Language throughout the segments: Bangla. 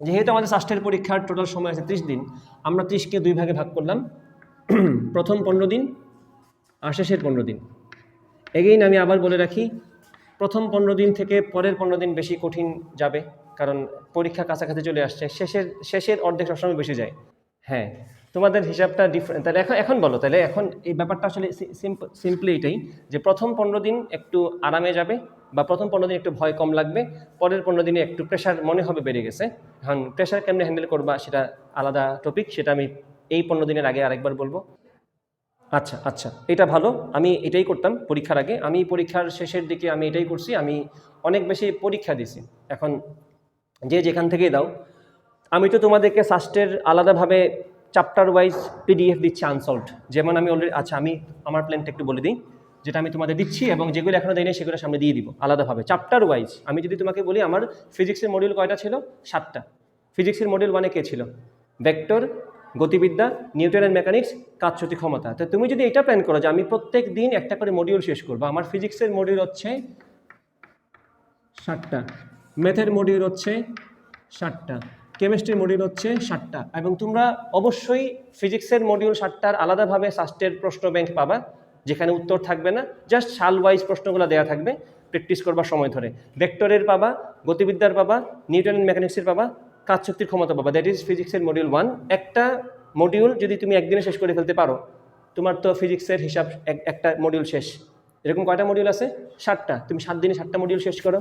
যেহেতু আমাদের ষষ্ঠের পরীক্ষার টোটাল সময় আছে ত্রিশ দিন, আমরা ত্রিশকে দুই ভাগে ভাগ করলাম। প্রথম পনেরো দিন আর শেষের পনেরো দিন। এগেইন আমি আবার বলে রাখি, প্রথম পনেরো দিন থেকে পরের পনেরো দিন বেশি কঠিন যাবে, কারণ পরীক্ষা কাছাকাছি চলে আসছে, শেষের শেষের অর্ধেক সবসময় বেশি যায়। হ্যাঁ তোমাদের হিসাবটা ডিফারেন্ট তাহলে এখন এখন বলো, তাহলে এখন এই ব্যাপারটা আসলে সিম্পলি এটাই যে প্রথম পনেরো দিন একটু আরামে যাবে বা প্রথম পনেরো দিন একটু ভয় কম লাগবে, পরের পনেরো দিনে একটু প্রেশার মনে হবে বেড়ে গেছে। এখন প্রেশার কেমনে হ্যান্ডেল করবা সেটা আলাদা টপিক সেটা আমি এই পনেরো দিনের আগে আরেকবার বলব। আচ্ছা আচ্ছা এটা ভালো, আমি এটাই করতাম পরীক্ষার আগে। আমি পরীক্ষার শেষের দিকে আমি এটাই করছি, আমি অনেক বেশি পরীক্ষা দিছি। এখন যে যেখান থেকেই দাও, আমি তো তোমাদেরকে সাস্টের আলাদাভাবে চ্যাপ্টার ওয়াইজ পিডিএফ দিচ্ছি আনসলভড যেমন আমি অলরেডি আচ্ছা আমি আমার প্ল্যানটা একটু বলে দিই। যেটা আমি তোমাদের দিচ্ছি এবং যেগুলো এখনও দেয়নি সেগুলো সামনে দিয়ে দিব আলাদাভাবে। চ্যাপ্টার ওয়াইজ আমি যদি তোমাকে বলি, আমার ফিজিক্সের মডিউল কয়টা ছিল? সাতটা। ফিজিক্সের মডিউল ওয়ানে কে ছিল? ভেক্টর গতিবিদ্যা নিউটন অ্যান্ড মেকানিক্স কাজশক্তি ক্ষমতা। তো তুমি যদি এটা প্ল্যান করো যে আমি প্রত্যেক দিন একটা করে মডিউল শেষ করব, আমার ফিজিক্সের মডিউল হচ্ছে ষাটটা ম্যাথের মডিউল হচ্ছে ষাটটা কেমিস্ট্রির মডিউল হচ্ছে ষাটটা এবং তোমরা অবশ্যই ফিজিক্সের মডিউল ষাটটার আলাদাভাবে সাস্টের প্রশ্ন ব্যাংক পাবা। যেখানে উত্তর থাকবে না জাস্ট সাল ওয়াইজ প্রশ্নগুলো দেওয়া থাকবে প্র্যাকটিস করবার সময় ধরে। ভেক্টরের পাবা, গতিবিদ্যার পাবা নিউটন অ্যান্ড মেকানিক্সের পাবা, কাজ শক্তির ক্ষমতা পাবা। দ্যাট ইজ ফিজিক্সের মডিউল ওয়ান একটা মডিউল যদি তুমি একদিনে শেষ করে ফেলতে পারো, তোমার তো ফিজিক্সের হিসাব এক- একটা মডিউল শেষ। এরকম কয়টা মডিউল আছে? ষাটটা তুমি সাত দিনে সাতটা মডিউল শেষ করো।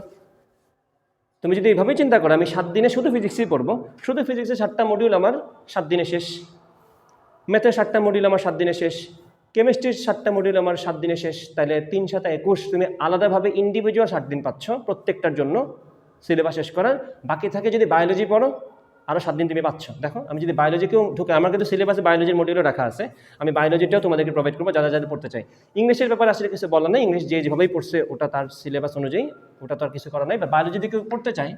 তুমি যদি এইভাবেই চিন্তা করো, আমি সাত দিনে শুধু ফিজিক্সই পড়ব, শুধু ফিজিক্সের সাতটা মডিউল আমার সাত দিনে শেষ। ম্যাথের সাতটা মডিউল আমার সাত দিনে শেষ। কেমিস্ট্রির সাতটা মডিউল আমার সাত দিনে শেষ। তাহলে তিন সাথে একুশ তুমি আলাদাভাবে ইন্ডিভিজুয়াল সাত দিন পাচ্ছ প্রত্যেকটার জন্য সিলেবাস শেষ করার। বাকি থাকে যদি বায়োলজি পড়ো আরও সাত দিন তুমি পাচ্ছ। দেখো, আমি যদি বায়োলজিকেও ঢুকে আমার কিন্তু সিলেবাসে বায়োলজির মডিউলও রাখা আছে। আমি বায়োলজিটাও তোমাদেরকে প্রোভাইড করব যারা যারা পড়তে চাই। ইংলিশের ব্যাপারে আসলে কিছু বলার নেই। ইংলিশ যে যেভাবেই পড়ছে, ওটা তার সিলেবাস অনুযায়ী, ওটা তো আর কিছু করার নাই। বা বায়োলজি কেউ পড়তে চাই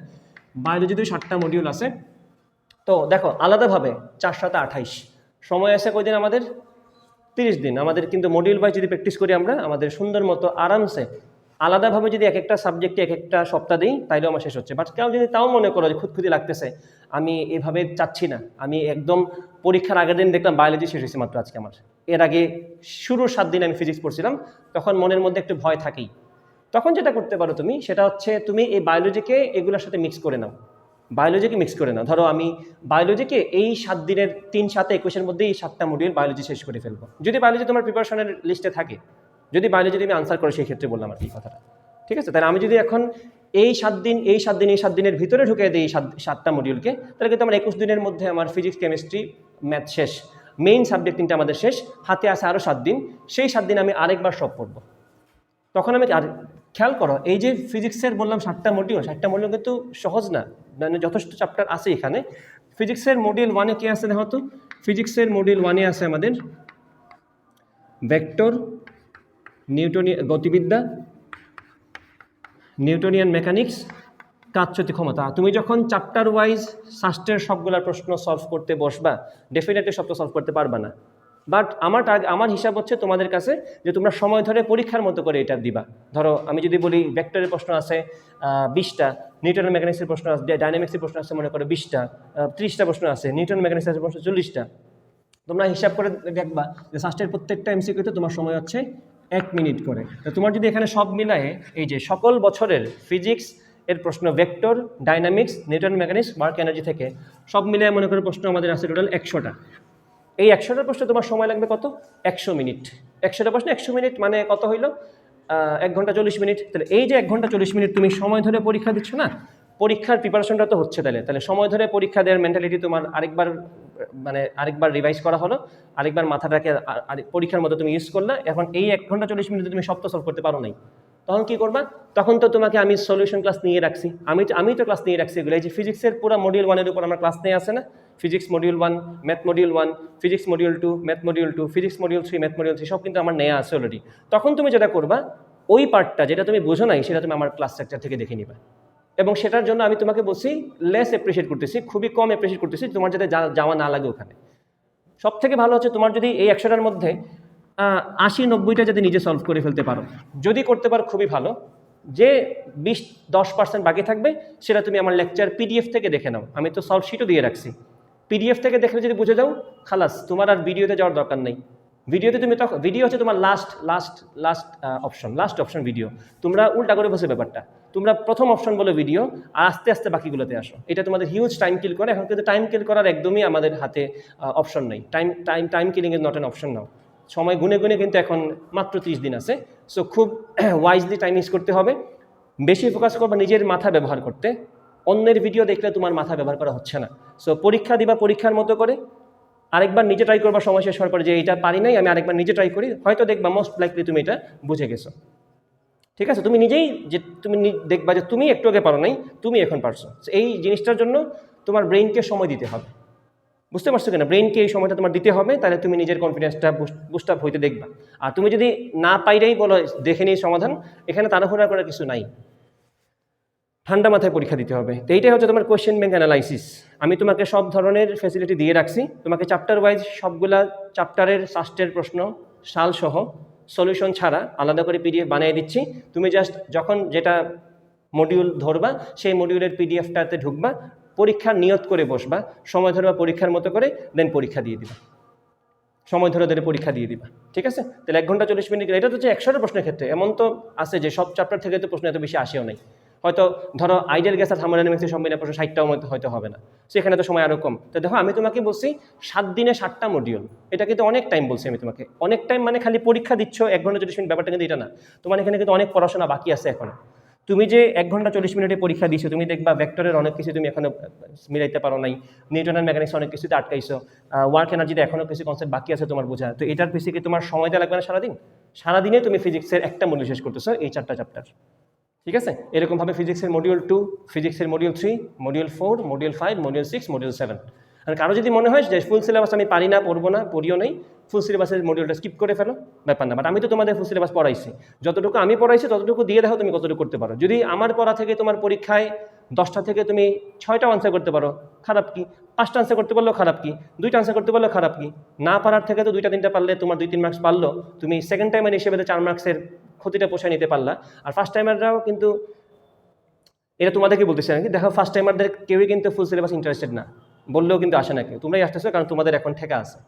বায়োলজিতেও সাতটা মডিউল আছে। তো দেখো, আলাদাভাবে চার সাথে আঠাইশ। সময় আছে কয়দিন আমাদের? তিরিশ দিন। আমাদের কিন্তু মডিউল ওয়াইজ যদি প্র্যাকটিস করি আমরা, আমাদের সুন্দর মতো আরামসে আলাদাভাবে যদি এক একটা সাবজেক্টে এক একটা সপ্তাহ দিই, তাইলেও আমার শেষ হচ্ছে। বাট কেউ যদি তাও মনে করো যে খুঁতখুতি লাগতেছে, আমি এভাবে চাচ্ছি না। আমি একদম পরীক্ষার আগের দিন দেখলাম বায়োলজি শেষ হয়েছে মাত্র আজকে আমার। এর আগে শুরুর সাত দিন আমি ফিজিক্স পড়ছিলাম, তখন মনের মধ্যে একটু ভয় থাকেই। তখন যেটা করতে পারো তুমি, সেটা হচ্ছে তুমি এই বায়োলজিকে এগুলোর সাথে মিক্স করে নাও। বায়োলজিকে মিক্স করে নাও। ধরো আমি বায়োলজিকে এই সাত দিনের, তিন সাথে একুশের মধ্যে এই সাতটা মডিউল বায়োলজি শেষ করে ফেলব। যদি বায়োলজি তোমার প্রিপারেশনের লিস্টে থাকে, যদি বায়োলজি তুমি আনসার করো, সেই ক্ষেত্রে বললাম আর কি কথাটা। ঠিক আছে? তাহলে আমি যদি এখন এই সাত দিন, এই সাত দিন, এই সাত দিনের ভিতরে ঢুকে দিই এই সাত, সাতটা মডিউলকে তাহলে কিন্তু আমার একুশ দিনের মধ্যে আমার ফিজিক্স কেমিস্ট্রি ম্যাথ শেষ। মেইন সাবজেক্ট তিনটা আমাদের শেষ, হাতে আছে আরও সাত দিন। সেই সাত দিন আমি আরেকবার সব পড়ব। তখন আমি আর খেয়াল করো, এই যে ফিজিক্সের বললাম সাতটা মডিউল সাতটা মডিউল কিন্তু সহজ না। মানে যথেষ্ট চ্যাপ্টার আছে এখানে। ফিজিক্সের মডিউল ওয়ানে কি আছে দেখো তো? ফিজিক্সের মডিউল ওয়ানে আছে আমাদের ভেক্টর নিউটনীয় গতিবিদ্যা নিউটনিয়ান মেকানিক্স কাজচ্যুতি ক্ষমতা। তুমি যখন চ্যাপ্টার ওয়াইজ শাস্ত্রের সবগুলা প্রশ্ন সলভ করতে বসবা ডেফিনেটলি সবটা সলভ করতে পারবা না। বাট আমার আমার হিসাব হচ্ছে তোমাদের কাছে যে তোমরা সময় ধরে পরীক্ষার মতো করে এটা দিবা। ধরো, আমি যদি বলি ভেক্টরের প্রশ্ন আছে বিশটা নিউটন মেকানিক্সের প্রশ্ন আছে ডাইনামিক্সের প্রশ্ন আছে, মনে করো বিশটা ত্রিশটা প্রশ্ন আছে নিউটন মেকানিক্সের প্রশ্ন চল্লিশটা। তোমরা হিসাব করে দেখবা যে ফার্স্টের প্রত্যেকটা এমসিকিউতে তোমার সময় হচ্ছে এক মিনিট করে। তো তোমার যদি এখানে সব মিলায়ে, এই যে সকল বছরের ফিজিক্স এর প্রশ্ন vector dynamics Newton mechanics work energy থেকে, সব মিলিয়ে মনে করে প্রশ্ন আমাদের আছে টোটাল একশোটা। এই একশোটা প্রশ্ন তোমার সময় লাগবে কত? একশো মিনিট। একশোটা প্রশ্ন একশো মিনিট মানে কত হইল? এক ঘণ্টা চল্লিশ মিনিট। তাহলে এই যে এক ঘণ্টা চল্লিশ মিনিট তুমি সময় ধরে পরীক্ষা দিচ্ছ না? পরীক্ষার প্রিপারেশনটা তো হচ্ছে তাহলে। তাহলে সময় ধরে পরীক্ষা দেওয়ার মেন্টালিটি তোমার আরেকবার মানে আরেকবার রিভাইজ করা হলো। আরেকবার মাথাটাকে পরীক্ষার মতো তুমি ইউজ করলে। এখন এই এক ঘণ্টা চল্লিশ মিনিটে তুমি সব সলভ করতে পারো নাই। তখন কি করবা? তখন তো তোমাকে আমি সলিউশন ক্লাস নিয়ে রাখছি। আমি আমি তো ক্লাস নিয়ে রাখছি এগুলো। এই যে ফিজিক্সের পুরো মডিউল ওয়ানের উপর আমার ক্লাস নিয়ে আসে না? Physics module one math module one physics module two math module two physics module three math module three সব কিন্তু আমার নেওয়া আছে অলরেডি তখন তুমি যেটা করবা, ওই পার্টটা যেটা তুমি বোঝো নাই, সেটা তুমি আমার ক্লাস স্ট্রাকচার থেকে দেখে নিবা। এবং সেটার জন্য আমি তোমাকে বলছি লেস অ্যাপ্রিসিয়েট করতেছি, খুবই কম অ্যাপ্রিসিয়েট করতেছি, তোমার যাতে যাওয়া না লাগে ওখানে। সব থেকে ভালো হচ্ছে তোমার যদি এই একশোটার মধ্যে আশি, নব্বইটা যাতে নিজে সলভ করে ফেলতে পারো। যদি করতে পারো, খুবই ভালো। যে বিশ, দশ পার্সেন্ট বাকি থাকবে, সেটা তুমি আমার লেকচার পিডিএফ থেকে দেখে নাও। আমি তো সলভ শিটও দিয়ে রাখছি। পিডিএফ থেকে দেখলে যদি বুঝে যাও, খালাস, তোমার আর ভিডিওতে যাওয়ার দরকার নেই। ভিডিওতে তুমি তখন ভিডিও হচ্ছে তোমার last last last option last option video তোমরা উল্টা করে বসে ব্যাপারটা। তোমরা প্রথম অপশন বলো ভিডিও আর আস্তে আস্তে বাকিগুলোতে আসো। এটা তোমাদের হিউজ টাইম কিল করে, এখন কিন্তু টাইম কিল করার একদমই আমাদের হাতে অপশন নেই। Time time time killing is not an option now. সময় গুনে গুনে কিন্তু এখন মাত্র ত্রিশ দিন আছে। সো খুব ওয়াইজলি টাইম ইউজ করতে হবে। বেশি ফোকাস করবা নিজের মাথা ব্যবহার করতে। অন্যের ভিডিও দেখলে তোমার মাথা ব্যবহার করা হচ্ছে না। সো পরীক্ষা দিবা পরীক্ষার মতো করে। আরেকবার নিজে ট্রাই করবা, সময় শেষ হওয়ার পরে যে এটা পারি নাই, আমি আরেকবার নিজে ট্রাই করি। হয়তো দেখবা মোস্ট লাইকলি তুমি এটা বুঝে গেছো। ঠিক আছে? তুমি নিজেই যে তুমি দেখবা যে তুমি একটু আগে পারো নাই, তুমি এখন পারছ। এই জিনিসটার জন্য তোমার ব্রেইনকে সময় দিতে হবে। বুঝতে পারছ কিনা? ব্রেইনকে এই সময়টা তোমার দিতে হবে, তাহলে তুমি নিজের কনফিডেন্সটা বুস্ট আপ হইতে দেখবা। আর তুমি যদি না পাইরেই বলো, দেখে নিই সমাধান, এখানে তাড়াহুড়া করার কিছু নাই। ঠান্ডা মাথায় পরীক্ষা দিতে হবে। তো এইটাই হচ্ছে তোমার কোয়েশ্চেন ব্যাংক অ্যানালাইসিস আমি তোমাকে সব ধরনের ফেসিলিটি দিয়ে রাখছি। তোমাকে চ্যাপ্টার ওয়াইজ সবগুলা চ্যাপ্টারের সাস্টের প্রশ্ন, সাল সহ সলিউশন ছাড়া আলাদা করে পিডিএফ বানিয়ে দিচ্ছি। তুমি জাস্ট যখন যেটা মডিউল ধরবা, সেই মডিউলের পিডিএফটাতে ঢুকবা। পরীক্ষার নিয়ত করে বসবা, সময় ধরবা পরীক্ষার মতো করে দেন পরীক্ষা দিয়ে দিবা। সময় ধরে ধরে পরীক্ষা দিয়ে দিবা, ঠিক আছে? তাহলে এক ঘণ্টা চল্লিশ মিনিট, এটা তো হচ্ছে একশোটা প্রশ্নের ক্ষেত্রে, এমন তো আছে যে সব চ্যাপ্টার থেকে তো প্রশ্ন এত বেশি আসেও নাই। হয়তো ধরো আইডিয়াল গ্যাস আর থার্মোডাইনামিক্সের সম্বন্ধে প্রশ্ন ষাটটাও মধ্যে হয়তো হবে না। সেখানে তো সময় আরও কম। তো দেখো, আমি তোমাকে বলছি, সাত দিনে সাতটা মডিউল এটা কিন্তু অনেক টাইম বলছি আমি তোমাকে। অনেক টাইম মানে খালি পরীক্ষা দিচ্ছ, এক ঘণ্টা চল্লিশ মিনিট, ব্যাপারটা কিন্তু এটা না। তোমার এখানে কিন্তু অনেক পড়াশোনা বাকি আছে এখন। তুমি যে এক ঘণ্টা চল্লিশ মিনিটে পরীক্ষা দিছো, তুমি দেখবা ভেক্টরের অনেক কিছু তুমি এখনও মিলাইতে পারো নাই। নিউটনের মেকানিক্স অনেক কিছুতে আটকাইছো। ওয়ার্ক এনার্জিতে এখনও কিছু কনসেপ্ট বাকি আছে তোমার বোঝা। তো এটার পিছিয়ে তোমার সময়টা লাগবে না সারাদিন? সারাদিনে তুমি ফিজিক্সের একটা মূল্য শেষ করতেছো এই চারটা চ্যাপ্টার ঠিক আছে? এরকমভাবে ফিজিক্সের মডিউল টু ফিজিক্সের module three module four module five module six module seven আর কারও যদি মনে হয় যে ফুল সিলেবাস আমি পারি না, পড়ব না, পড়িও নেই ফুল সিলেবাসের মডিউলটা স্কিপ করে ফেলো, ব্যাপার না। বাট আমি তো তোমাদের ফুল সিলেবাস পড়াইছি। যতটুকু আমি পড়াইছি, ততটুকু দিয়ে দেখো তুমি কতটুকু করতে পারো। যদি আমার পড়া থেকে তোমার পরীক্ষায় দশটা থেকে তুমি ছয়টা আনসার করতে পারো, খারাপ কি? পাঁচটা আনসার করতে পারলেও খারাপ কি? দুইটা আনসার করতে পারলেও খারাপ কি? না পারার থেকে তো দুইটা, তিনটা পারলে তোমার দুই, তিন মার্কস পারল তুমি সেকেন্ড টাইমের হিসেবে তো চার মার্কসের ক্ষতিটা পোষায় নিতে পারলা। আর ফার্স্ট টাইমাররাও কিন্তু, এটা তোমাদেরকে বলতেছি নাকি দেখো ফার্স্ট টাইমারদের কেউই কিন্তু ফুল সিলেবাস ইন্টারেস্টেড না। বললেও কিন্তু আসে না কেউ। তোমরাই আসতেছো কারণ তোমাদের এখন ঠেকা আছে।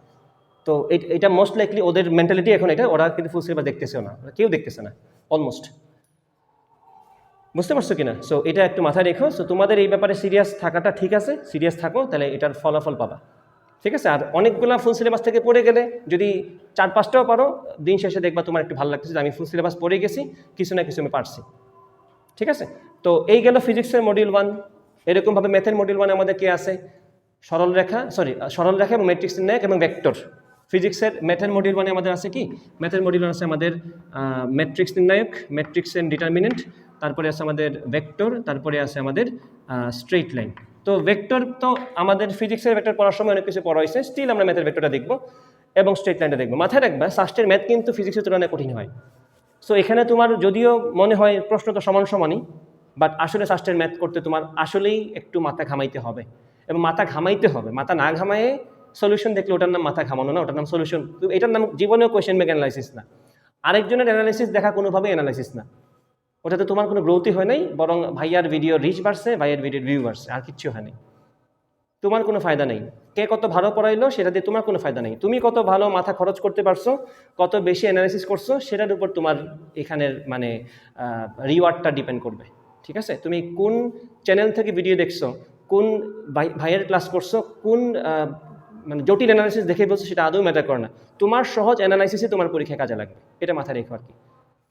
তো এটা মোস্ট লাইকলি ওদের মেন্টালিটি এখন এটা, ওরা কিন্তু ফুল সিলেবাস দেখতেছেও না। কেউ দেখতেছে না অলমোস্ট বুঝতে পারছ কিনা? সো এটা একটু মাথায় রেখো। সো তোমাদের এই ব্যাপারে সিরিয়াস থাকাটা ঠিক আছে। সিরিয়াস থাকো, তাহলে এটার ফলাফল পাবা। ঠিক আছে? আর অনেকগুলা ফুল সিলেবাস থেকে পড়ে গেলে যদি চার পাঁচটাও পারো, দিন শেষে দেখবা তোমার একটু ভালো লাগতেছে যে আমি ফুল সিলেবাস পড়ে গেছি, কিছু না কিছু আমি পারছি। ঠিক আছে? তো এই গেল ফিজিক্সের মডিউল ওয়ান এরকমভাবে ম্যাথের মডিউল ওয়ান আমাদের কে আছে? সরল রেখা সরি সরল রেখা এবং ম্যাট্রিক্স নির্ণায়ক এবং ভেক্টর ফিজিক্সের ম্যাথের মডিউল মানে আমাদের আছে কি? ম্যাথের মডিউল আছে আমাদের ম্যাট্রিক্স নির্ণায়ক ম্যাট্রিক্স এন্ড ডিটারমিনেন্ট তারপরে আছে আমাদের ভেক্টর তারপরে আছে আমাদের স্ট্রেইট লাইন তো ভেক্টর তো আমাদের ফিজিক্সের ভেক্টর পড়ার সময় অনেক কিছু পড়া হয়েছে স্টিল আমরা ম্যাথের ভেক্টরটা দেখব এবং স্ট্রেট লাইনটা দেখব। মাথায় রাখবা সাস্টের ম্যাথ কিন্তু ফিজিক্সের তুলনায় কঠিন হয়। সো এখানে তোমার যদিও মনে হয় প্রশ্ন তো সমান সমানই বাট আসলে সাস্টের ম্যাথ করতে তোমার আসলেই একটু মাথা ঘামাইতে হবে। এবং মাথা ঘামাইতে হবে। মাথা না ঘামায়ে সলিউশন দেখলে ওটার নাম মাথা ঘামানো না, ওটার নাম সলিউশন এটার নাম জীবনেও কোয়েশ্চেন ব্যাংক অ্যানালাইসিস না। আরেকজনের অ্যানালাইসিস দেখা কোনোভাবেই অ্যানালাইসিস না। ওটাতে তোমার কোনো গ্রোথই হয় নাই, বরং ভাইয়ার ভিডিও রিচ বাড়ছে, ভাইয়ার ভিডিওর ভিউ বাড়ছে, আর কিচ্ছু হয়নি তোমার কোনো ফায়দা নেই। কে কত ভালো পড়াইলো, সেটা দিয়ে তোমার কোনো ফায়দা নেই। তুমি কত ভালো মাথা খরচ করতে পারছ, কত বেশি অ্যানালাইসিস করছ, সেটার উপর তোমার এখানের মানে রিওয়ার্ডটা ডিপেন্ড করবে। ঠিক আছে? তুমি কোন চ্যানেল থেকে ভিডিও দেখছ কোন ভাই- ভাইয়ের ক্লাস করছ, কোন মানে জটিল অ্যানালাইসিস দেখে বলছো সেটা আদৌ ম্যাটার করে না। তোমার সহজ অ্যানালাইসিসই তোমার পরীক্ষায় কাজে লাগবে। এটা মাথায় রেখো আর কি।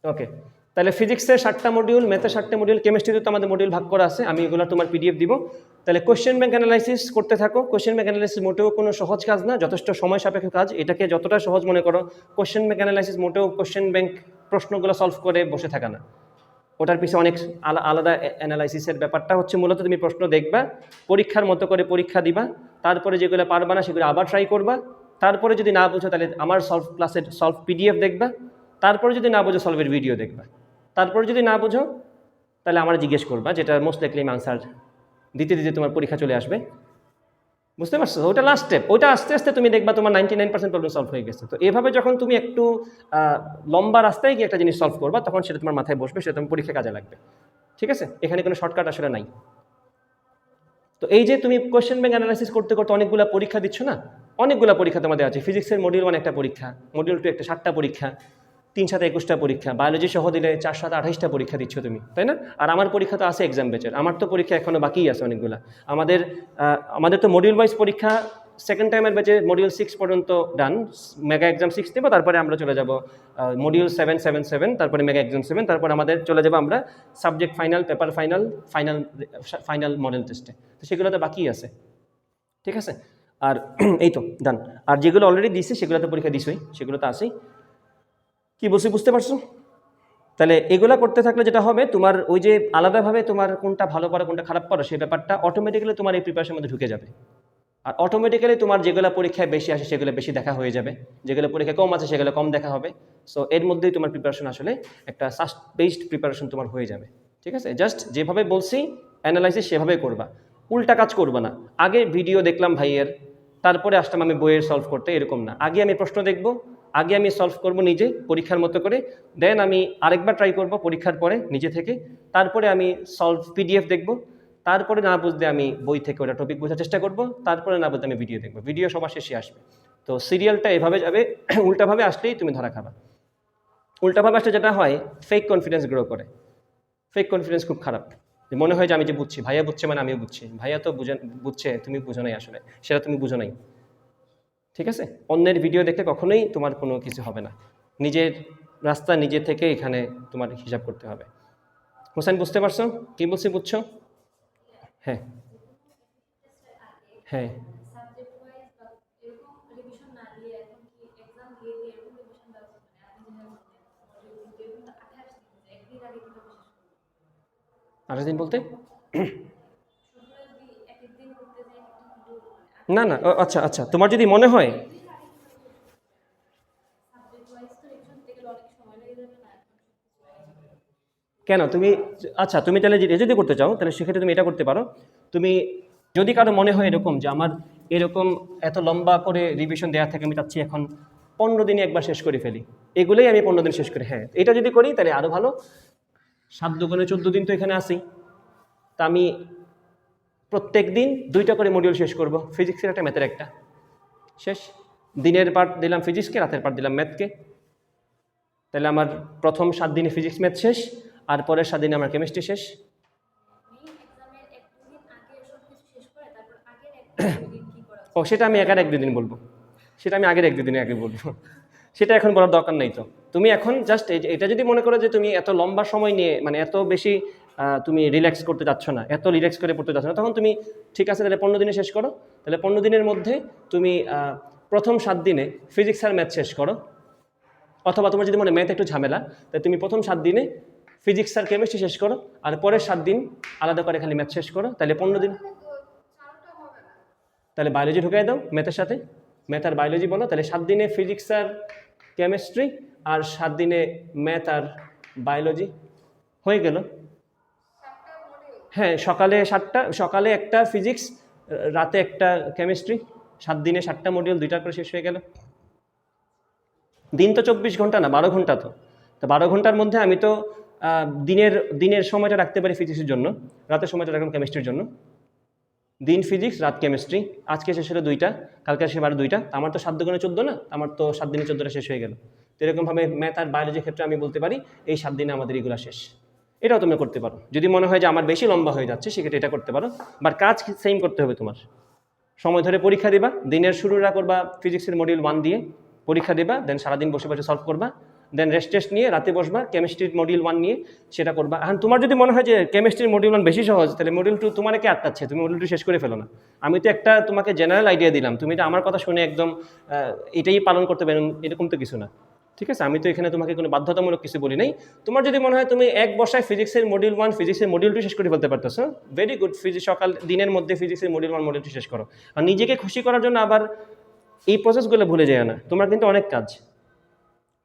ওকে তাহলে ফিজিক্সের সাতটা মডিউল ম্যাথের সাতটা মডিউল কেমিস্ট্রিতে তো আমাদের মডিউল ভাগ করা আছে, আমি এগুলো তোমার পিডিএফ দিব। তাহলে কোশ্চেন ব্যাংক অ্যানালাইসিস করতে থাকো। কোশ্চেন ব্যাংক অ্যানালাইসিস মোটেও কোনো সহজ কাজ না, যথেষ্ট সময় সাপেক্ষ কাজ। এটাকে যতটা সহজ মনে করো কোশ্চেন ব্যাংক অ্যানালাইসিস মোটেও কোয়েশ্চেন ব্যাংক প্রশ্নগুলো সলভ করে বসে থাকা না। ওটার পিছনে অনেক আলা- আলাদা অ্যানালাইসিসের ব্যাপারটা হচ্ছে মূলত তুমি প্রশ্ন দেখবা, পরীক্ষার মতো করে পরীক্ষা দিবা, তারপরে যেগুলো পারবা না সেগুলো আবার ট্রাই করবা, তারপরে যদি না বোঝো তাহলে আমার সলভ ক্লাসের সলভ পিডিএফ দেখবা, তারপরে যদি না বোঝো সলভের ভিডিও দেখবা, তারপরে যদি না বুঝো তাহলে আমার জিজ্ঞেস করবা, যেটা মোস্ট লাইকলি আমি আনসার দিতে দিতে তোমার পরীক্ষা চলে আসবে। বুঝতে পারছ? ওটা লাস্ট স্টেপ ওটা আস্তে আস্তে তুমি দেখবা তোমার ninety nine percent problem solve হয়ে গেছে। তো এভাবে যখন তুমি একটু লম্বা রাস্তায় গিয়ে একটা জিনিস সলভ করবা, তখন সেটা তোমার মাথায় বসবে, সেটা তোমার পরীক্ষা কাজে লাগবে। ঠিক আছে? এখানে কোনো শর্টকাট আসলে নাই। তো এই যে তুমি কোয়েশ্চেন ব্যাংক অ্যানালাইসিস করতে করতে অনেকগুলো পরীক্ষা দিচ্ছ না? অনেকগুলো পরীক্ষা তোমাদের আছে। ফিজিক্সের মডিউল ওয়ান একটা পরীক্ষা মডিউল টু একটা সাতটা পরীক্ষা। তিন সাথে একুশটা পরীক্ষা বায়োলজি সহ দিলে চার সাথে আঠাইশটা পরীক্ষা দিচ্ছ তুমি, তাই না? আর আমার পরীক্ষা তো আছে এক্সাম বেচের আমার তো পরীক্ষা এখনও বাকিই আছে অনেকগুলো। আমাদের আমাদের তো মডিউল ওয়াইজ পরীক্ষা সেকেন্ড টাইমের ব্যাচে মডিউল সিক্স পর্যন্ত ডান মেগা এক্সাম সিক্স দেবো, তারপরে আমরা চলে যাব মডিউল সেভেন সেভেন সেভেন তারপরে মেগা এক্সাম সেভেন তারপরে আমাদের চলে যাব আমরা subject final paper final final final model টেস্টে তো সেগুলো তো বাকি আছে, ঠিক আছে? আর এই তো ডান আর যেগুলো অলরেডি দিছে সেগুলো তো পরীক্ষা দিছই, সেগুলো তো আছেই। কি বলছি, বুঝতে পারছ? তাহলে এগুলা করতে থাকলে যেটা হবে, তোমার ওই যে আলাদাভাবে তোমার কোনটা ভালো পড়া কোনটা খারাপ পড়া সেই ব্যাপারটা অটোমেটিক্যালি তোমার এই প্রিপারেশনের মধ্যে ঢুকে যাবে। আর অটোমেটিক্যালি তোমার যেগুলো পরীক্ষায় বেশি আসে, সেগুলো বেশি দেখা হয়ে যাবে। যেগুলো পরীক্ষা কম আছে, সেগুলো কম দেখা হবে। সো এর মধ্যেই তোমার প্রিপারেশন আসলে একটা সাস্ট বেসড প্রিপারেশন তোমার হয়ে যাবে। ঠিক আছে? জাস্ট যেভাবে বলছি অ্যানালাইসিস সেভাবে করবা। উল্টা কাজ করবা না। আগে ভিডিও দেখলাম ভাইয়ের, তারপরে আসলাম আমি বইয়ের সলভ করতে, এরকম না। আগে আমি প্রশ্ন দেখব আগে আমি সলভ করব নিজে পরীক্ষার মতো করে দেন আমি আরেকবার ট্রাই করব পরীক্ষার পরে নিজে থেকে। তারপরে আমি সলভ পিডিএফ দেখব, তারপরে না বুঝতে আমি বই থেকে ওটা টপিক বোঝার চেষ্টা করব, তারপরে না বুঝতে আমি ভিডিও দেখব। ভিডিও সবার শেষে আসবে। তো সিরিয়ালটা এভাবে যাবে, উল্টাভাবে আসলেই তুমি ধরা খাবা। উল্টাভাবে আসলে যেটা হয় ফেক কনফিডেন্স গ্রো করে। ফেক কনফিডেন্স খুব খারাপ। মনে হয় যে আমি যে বুঝছি, ভাইয়া বুঝছে মানে আমিও বুঝছি। ভাইয়া তো বুঝে, বুঝছে, তুমি বুঝো নাই আসলে। সেটা তুমি বুঝো নাই। ঠিক আছে? অন্যের ভিডিও দেখে কখনোই তোমার কোনো কিছু হবে না। নিজের রাস্তা নিজে থেকে এখানে তোমার হিসাব করতে হবে। হোসেন, বুঝতে পারছ? কি বলছি বুঝছ? হ্যাঁ। হ্যাঁ। আঠাশ বলতে? না না আচ্ছা আচ্ছা তোমার যদি মনে হয়। কেন? তুমি আচ্ছা তুমি তাহলে যদি করতে চাও, তাহলে সেক্ষেত্রে তুমি এটা করতে পারো। তুমি, যদি কারও মনে হয় এরকম যে, আমার এরকম এত লম্বা করে রিভিশন দেওয়া থেকে, আমি চাচ্ছি এখন পনেরো দিনে একবার শেষ করে ফেলি। এগুলোই আমি পনেরো দিন শেষ করি। হ্যাঁ এটা যদি করি, তাহলে আরও ভালো। সাত দুগুণে চোদ্দ দিন তো এখানে আসি তা আমি প্রত্যেক দিন দুইটা করে মডিউল শেষ করব। ফিজিক্সের একটা ম্যাথের একটা। শেষ। দিনের পার্ট দিলাম ফিজিক্সকে রাতের পার্ট দিলাম ম্যাথকে তাহলে আমার প্রথম সাত দিনে ফিজিক্স ম্যাথ শেষ, আর পরের সাত দিনে আমার কেমিস্ট্রি শেষ। ও, সেটা আমি একার এক দুদিন বলব। সেটা আমি আগের এক দুদিনে আগে বলব। সেটা এখন বলার দরকার নেই তো। তুমি এখন জাস্ট এটা যদি মনে করো যে তুমি এত লম্বা সময় নিয়ে মানে এত বেশি তুমি রিল্যাক্স করতে যাচ্ছ না, এত রিল্যাক্স করে পড়তে যাচ্ছ না, তখন তুমি ঠিক আছে, তাহলে পনেরো দিনে শেষ করো, তাহলে পনেরো দিনের মধ্যে তুমি প্রথম সাত দিনে ফিজিক্স আর ম্যাথ শেষ করো, অথবা তোমার যদি মনে ম্যাথ একটু ঝামেলা, তাহলে তুমি প্রথম সাত দিনে ফিজিক্স আর কেমিস্ট্রি শেষ করো, আর পরের সাত দিন আলাদা করে খালি ম্যাথ শেষ করো, তাহলে পনেরো দিন তাহলে বায়োলজি ঢুকাই দাও ম্যাথের সাথে ম্যাথ আর বায়োলজি বলো, তাহলে সাত দিনে ফিজিক্স আর কেমিস্ট্রি আর সাত দিনে ম্যাথ আর বায়োলজি হয়ে গেল। হ্যাঁ সকালে সাতটা, সকালে একটা ফিজিক্স রাতে একটা কেমিস্ট্রি সাত দিনে সাতটা মডিউল দুইটা করে শেষ হয়ে গেল। দিন তো চব্বিশ ঘণ্টা না, বারো ঘণ্টা তো। তো বারো ঘণ্টার মধ্যে আমি তো দিনের দিনের সময়টা রাখতে পারি ফিজিক্সের জন্য, রাতের সময়টা রাখলাম কেমিস্ট্রির জন্য। দিন ফিজিক্স রাত কেমিস্ট্রি আজকে শেষ হলো দুইটা, কালকে শেষ বারো দুইটা। আমার তো সাত দুগুণে চোদ্দ না, আমার তো সাত দিনে চোদ্দোটা শেষ হয়ে গেল। তো এরকমভাবে ম্যাথ আর বায়োলজির ক্ষেত্রে আমি বলতে পারি, এই সাত দিনে আমাদের এগুলো শেষ। এটাও তুমি করতে পারো। যদি মনে হয় যে আমার বেশি লম্বা হয়ে যাচ্ছে, সেক্ষেত্রে এটা করতে পারো। বাট কাজ সেম করতে হবে তোমার। সময় ধরে পরীক্ষা দিবা, দিনের শুরুটা করবা ফিজিক্সের মডিউল ওয়ান দিয়ে, পরীক্ষা দিবা দেন সারাদিন বসে বসে সলভ করবা দেন রেস্ট টেস্ট নিয়ে রাতে বসবা কেমিস্ট্রির মডিউল ওয়ান নিয়ে সেটা করবা। এখন তোমার যদি মনে হয় যে কেমিস্ট্রির মডিউল ওয়ান বেশি সহজ, তাহলে মডিউল টু তোমার কে আটকাচ্ছে, তুমি মডিউল টু শেষ করে ফেলো না। আমি তো একটা তোমাকে জেনারেল আইডিয়া দিলাম, তুমি তো আমার কথা শুনে একদম এটাই পালন করতে পারেন এরকম তো কিছু না। ঠিক আছে? আমি তো এখানে তোমাকে কোনো বাধ্যতামূলক কিছু বলি নাই। তোমার যদি মনে হয় তুমি এক বসায় ফিজিক্সের মডিউল ওয়ান ফিজিক্সের মডিউল টু শেষ করে ফেলতে পারতেছো ভেরি গুড ফিজিক্স সকাল, দিনের মধ্যে ফিজিক্সের মডিউল ওয়ান মডিউল টু শেষ করো। আর নিজেকে খুশি করার জন্য আবার এই প্রসেসগুলো ভুলে যায় না। তোমার কিন্তু অনেক কাজ।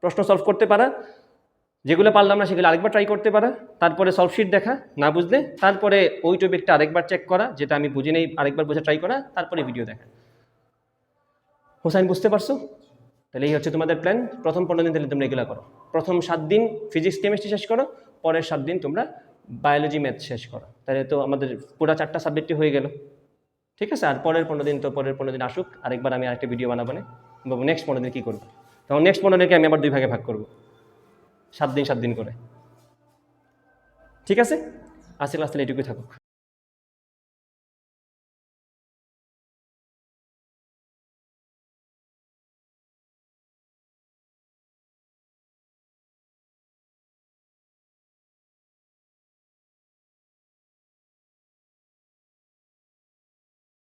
প্রশ্ন সলভ করতে পারা। যেগুলো পারলাম না সেগুলো আরেকবার ট্রাই করতে পারা। তারপরে সলভ শিট দেখা, না বুঝলে। তারপরে ওই টপিকটা আরেকবার চেক করা, যেটা আমি বুঝি নেই, আরেকবার বোঝা ট্রাই করা। তারপরে ভিডিও দেখা। হোসাইন, বুঝতে পারছ? তাহলে এই হচ্ছে তোমাদের প্ল্যান প্রথম পনেরো দিন তাহলে তোমরা এগুলো করো। প্রথম সাত দিন ফিজিক্স কেমিস্ট্রি শেষ করো, পরের সাত দিন তোমরা বায়োলজি ম্যাথ শেষ করো। তাহলে তো আমাদের পুরো চারটা সাবজেক্টই হয়ে গেল। ঠিক আছে? আর পরের পনেরো দিন তো পরের পনেরো দিন আসুক, আরেকবার আমি আরেকটা ভিডিও বানাবো, না? নেক্সট পনেরো দিন কী করব? তখন নেক্সট পনেরো দিনকে আমি আবার দুই ভাগে ভাগ করব। সাত দিন সাত দিন করে। ঠিক আছে? আজকে আসলে এটুকুই থাকুক।